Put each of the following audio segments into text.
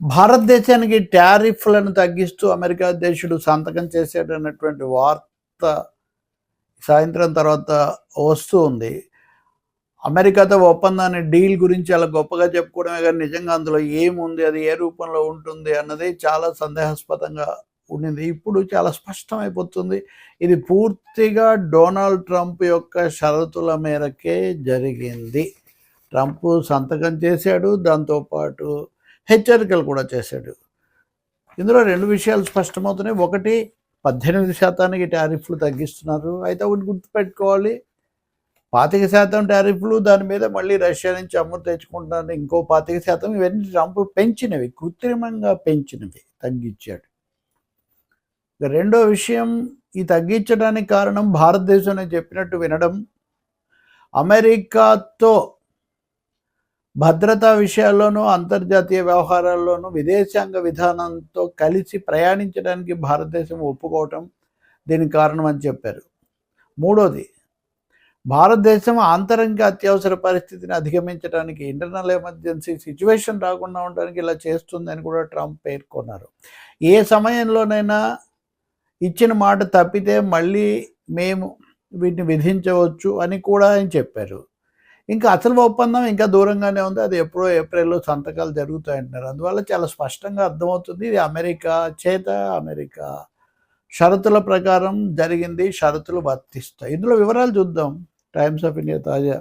భారతదేశానికి టారిఫ్లను తగ్గిస్తూ అమెరికా అధ్యక్షుడు సంతకం చేశాడన్నటువంటి వార్త సాయంత్రం తర్వాత వస్తూ ఉంది. అమెరికాతో ఒప్పందాన్ని డీల్ గురించి అలా గొప్పగా చెప్పుకోవడమే కానీ నిజంగా అందులో ఏముంది అది ఏ రూపంలో ఉంటుంది అన్నది చాలా సందేహాస్పదంగా ఉండింది. ఇప్పుడు చాలా స్పష్టమైపోతుంది. ఇది పూర్తిగా డొనాల్డ్ ట్రంప్ యొక్క షరతుల మేరకే జరిగింది. ట్రంప్ సంతకం చేశాడు దాంతోపాటు హెచ్చరికలు కూడా చేశాడు. ఇందులో రెండు విషయాలు స్పష్టమవుతున్నాయి. ఒకటి పద్దెనిమిది శాతానికి టారిఫ్లు తగ్గిస్తున్నారు. అయితే ఒకటి గుర్తుపెట్టుకోవాలి. పాతిక శాతం టారిఫ్లు దాని మీద మళ్ళీ రష్యా నుంచి అమ్ము తెచ్చుకుంటాను ఇంకో పాతిక శాతం ఇవన్నీ ట్రంప్ పెంచినవి కృత్రిమంగా పెంచినవి తగ్గించాడు. ఇక రెండో విషయం ఈ తగ్గించడానికి కారణం భారతదేశం చెప్పినట్టు వినడం. అమెరికాతో భద్రతా విషయాల్లోనూ అంతర్జాతీయ వ్యవహారాల్లోనూ విదేశాంగ విధానంతో కలిసి ప్రయాణించడానికి భారతదేశం ఒప్పుకోవటం దీనికి కారణం అని చెప్పారు. మూడోది భారతదేశం ఆంతరంగ అత్యవసర పరిస్థితిని అధిగమించడానికి ఇంటర్నల్ ఎమర్జెన్సీ సిచ్యువేషన్ రాకుండా ఉండడానికి ఇలా చేస్తుందని కూడా ట్రంప్ పేర్కొన్నారు. ఏ సమయంలోనైనా ఇచ్చిన మాట తప్పితే మళ్ళీ మేము వీటిని విధించవచ్చు అని కూడా ఆయన చెప్పారు. ఇంకా అసలు ఒప్పందం ఇంకా దూరంగానే ఉంది. అది ఎప్పుడో ఏప్రిల్లో సంతకాలు జరుగుతాయంటున్నారు అందువల్ల చాలా స్పష్టంగా అర్థమవుతుంది. ఇది అమెరికా చేత అమెరికా షరతుల ప్రకారం జరిగింది. షరతులు వర్తిస్తాయి. ఇందులో వివరాలు చూద్దాం. టైమ్స్ ఆఫ్ ఇండియా తాజా.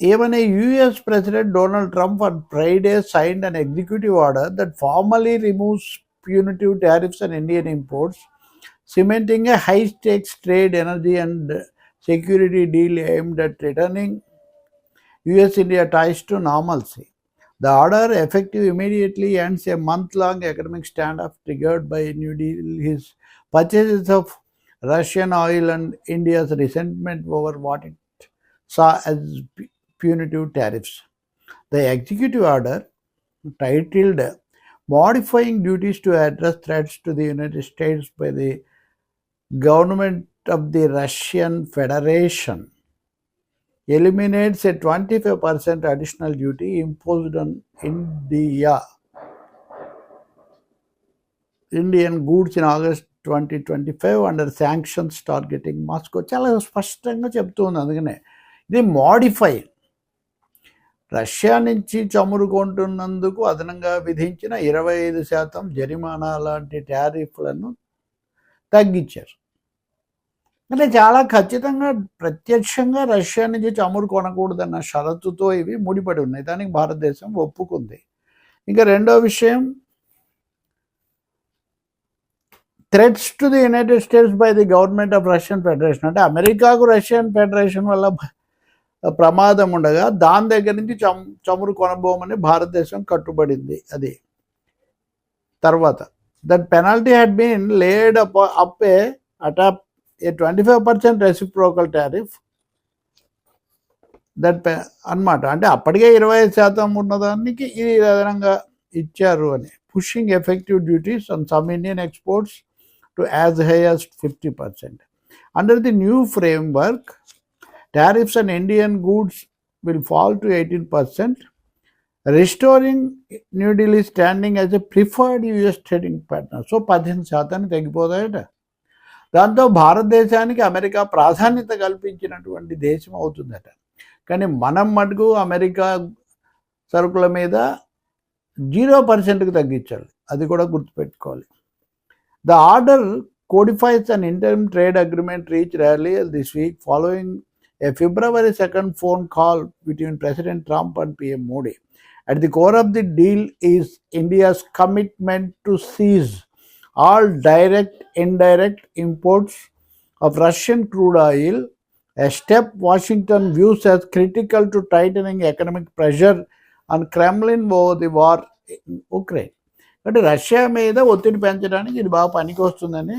ఏమని US president Donald Trump on Friday signed an executive order that formally removes punitive tariffs and Indian imports cementing a high stakes trade energy and security deal aimed at returning US India ties to normalcy. The order, effective immediately, ends a month long economic standoff triggered by New Delhi's purchases of Russian oil and India's resentment over what it saw as punitive tariffs. The executive order, titled modifying duties to address threats to the United States by the government of the Russian federation eliminates a twenty five percent additional duty imposed on India Indian goods in August twenty twenty five under sanctions targeting Moscow చాలా స్పష్టంగా చెప్తుంది అందుకనే. ఇది modify Russia నుంచి చమురు కొంటున్నందుకు అదనంగా విధించిన ఇరవై ఐదు శాతం జరిమానా లాంటి ట్యారిఫ్లను తగ్గించారు. అంటే చాలా ఖచ్చితంగా ప్రత్యక్షంగా రష్యా నుంచి చమురు కొనకూడదన్న షరతుతో ఇవి ముడిపడి ఉన్నాయి. దానికి భారతదేశం ఒప్పుకుంది. ఇంకా రెండో విషయం threats to the United States by the government of Russian federation అంటే అమెరికాకు రష్యన్ ఫెడరేషన్ వల్ల ప్రమాదం ఉండగా దాని దగ్గర నుంచి చమ్ చమురు కొనబోమని భారతదేశం కట్టుబడింది అది. తర్వాత that penalty had been laid up up a atop a twenty five percent reciprocal tariff that అన్నమాట. అంటే అప్పటికే ఇరవై ఐదు శాతం ఉన్నదానికి ఈ విధంగా ఇచ్చారు అని. Pushing effective duties on some Indian exports to as highest fifty percent under the new framework tariffs on Indian goods will fall to 18%, restoring New Delhi standing a preferred US US partner so పదిహేను శాతానికి తగ్గిపోతాయట. దాంతో భారతదేశానికి America ప్రాధాన్యత కల్పించినటువంటి దేశం అవుతుందట. కానీ మనం మటుకు అమెరికా సరుకుల మీద జీరో పర్సెంట్కి తగ్గించాలి. అది కూడా గుర్తుపెట్టుకోవాలి. The order codifies an interim trade agreement reach earlier this week following a February second phone call between President Trump and PM Modi. At the core of the deal is India's commitment to cease all direct, indirect imports of Russian crude oil, a step Washington views as critical to tightening economic pressure on Kremlin over the war in Ukraine. అంటే Russia మీద ఒత్తిడి పెంచడానికి ఇది బాగా పనికొస్తుందని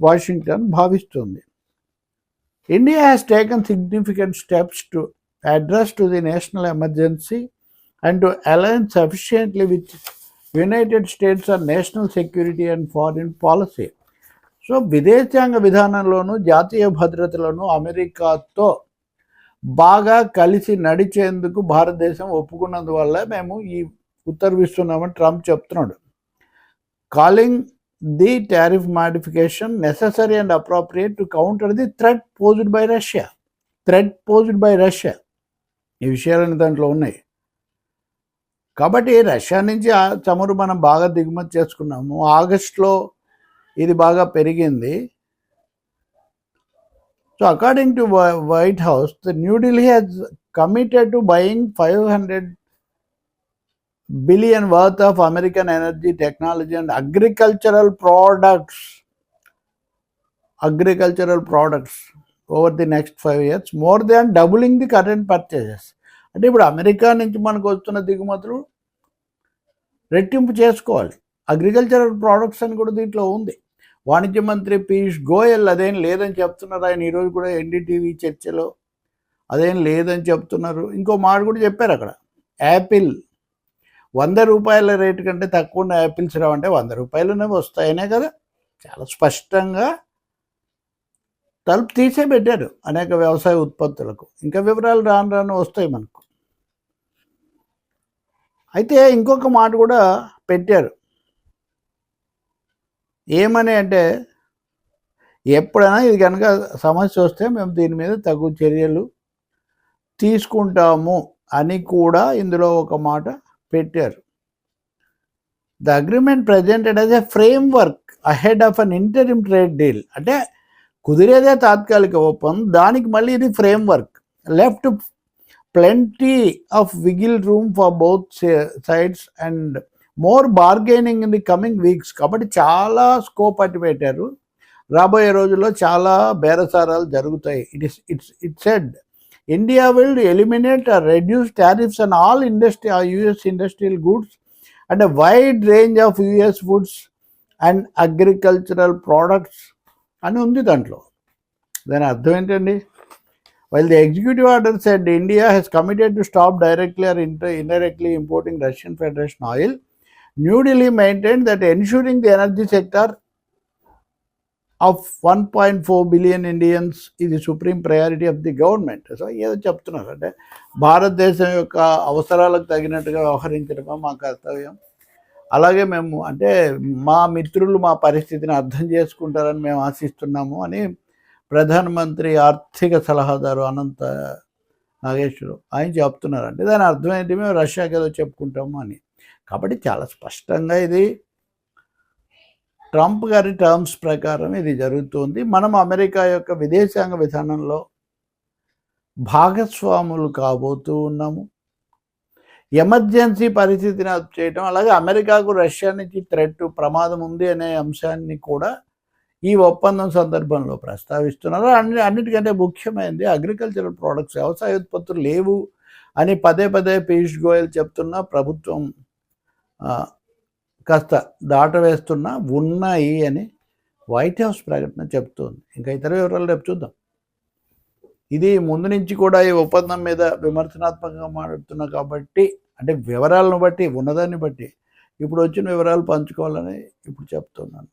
Washington భావిస్తుంది India has taken significant steps to address to the national emergency and to align sufficiently with United States or national security and foreign policy so విదేశాంగ విధానంలోనూ జాతీయ భద్రతలోనూ అమెరికాతో బాగా కలిసి నడిచేందుకు భారతదేశం ఒప్పుకున్నందువల్ల మేము ఈ ఉత్తర్విస్తున్నామని ట్రంప్ చెప్తున్నాడు. Calling the tariff modification necessary and appropriate to counter the threat posed by Russia threat posed by Russia ఈ విషయాలన్నీ దాంట్లో ఉన్నాయి. కాబట్టి రష్యా నుంచి ఆ చమురు మనం బాగా దిగుమతి చేసుకున్నాము. ఆగస్ట్లో ఇది బాగా పెరిగింది. So according to White House the New Delhi has committed to buying five hundred billion worth of American energy technology and agricultural products agricultural products over the next five years more than doubling the current purchases అంటే ఇప్పుడు America నుంచి మనకు వస్తున్న దిగుమతులు రెట్టింపు చేసుకోవాలి. Agricultural products అని కూడా దీంట్లో ఉంది. వాణిజ్య మంత్రి పీయూష్ గోయల్ అదేం లేదని చెప్తున్నారు. ఆయన ఈరోజు కూడా ఎన్డీటీవీ చర్చలో అదేం లేదని చెప్తున్నారు. ఇంకో మాట కూడా చెప్పారు అక్కడ. యాపిల్ వంద రూపాయల రేటు కంటే తక్కువ ఉన్న యాపిల్స్ రావంటే వంద రూపాయలునే వస్తాయనే కదా. చాలా స్పష్టంగా తలుపు తీసే పెట్టారు అనేక వ్యవసాయ ఉత్పత్తులకు. ఇంకా వివరాలు రాను రాను వస్తాయి మనకు. అయితే ఇంకొక మాట కూడా పెట్టారు. ఏమని అంటే ఎప్పుడైనా ఇది కనుక సమస్య వస్తే మేము దీని మీద తగు చర్యలు తీసుకుంటాము అని కూడా ఇందులో ఒక మాట పెట్టారు. The agreement presented as a framework ahead of an interim trade deal అంటే కుదిరేదే తాత్కాలిక ఒప్పందం దానికి మళ్ళీ ఇది framework left plenty of wiggle room for both sides and more bargaining in the coming weeks కాబట్టి చాలా స్కోప్ అట్టి పెట్టారు రాబోయే రోజుల్లో చాలా బేరసారాలు జరుగుతాయి. It is it's it said India will eliminate reduce tariffs and all industry US industrial goods and wide range of US foods and agricultural products అని ఉంది దాంట్లో. దాని అర్థం ఏంటండి? While the executive order said India has committed to stop directly or inter indirectly importing Russian Federation oil New Delhi maintain that ensuring the energy sector of one point four billion Indians ఇది supreme priority of the government so ఏదో చెప్తున్నారు అంటే భారతదేశం యొక్క అవసరాలకు తగినట్టుగా వ్యవహరించడమే మా కర్తవ్యం. అలాగే మేము అంటే మా మిత్రులు మా పరిస్థితిని అర్థం చేసుకుంటారని మేము ఆశిస్తున్నాము అని ప్రధానమంత్రి ఆర్థిక సలహాదారు అనంత నాగేశ్వరరావు. ఆయన చెప్తున్నారు అంటే దాని అర్థం ఏంటి? మేము రష్యాకి ఏదో చెప్పుకుంటాము అని. కాబట్టి చాలా స్పష్టంగా ఇది ట్రంప్ గారి టర్మ్స్ ప్రకారం ఇది జరుగుతుంది. మనం అమెరికా యొక్క విదేశాంగ విధానంలో భాగస్వాములు కాబోతూ ఉన్నాము. ఎమర్జెన్సీ పరిస్థితిని అది చేయటం అలాగే అమెరికాకు రష్యా నుంచి థ్రెట్ ప్రమాదం ఉంది అనే అంశాన్ని కూడా ఈ ఒప్పందం సందర్భంలో ప్రస్తావిస్తున్నారు. అన్ని అన్నిటికంటే ముఖ్యమైనది అగ్రికల్చరల్ ప్రోడక్ట్స్ వ్యవసాయ ఉత్పత్తులు లేవు అని పదే పదే పీయూష్ గోయల్ చెప్తున్నా ప్రభుత్వం కాస్త దాటవేస్తున్నా ఉన్నాయి అని వైట్ హౌస్ ప్రకటన చెప్తోంది. ఇంకా ఇతర వివరాలు రేపు చూద్దాం. ఇది ముందు నుంచి కూడా ఈ ఒప్పందం మీద విమర్శనాత్మకంగా మాట్లాడుతున్నా కాబట్టి అంటే వివరాలను బట్టి ఉన్నదాన్ని బట్టి ఇప్పుడు వచ్చిన వివరాలు పంచుకోవాలని ఇప్పుడు చెప్తున్నాను.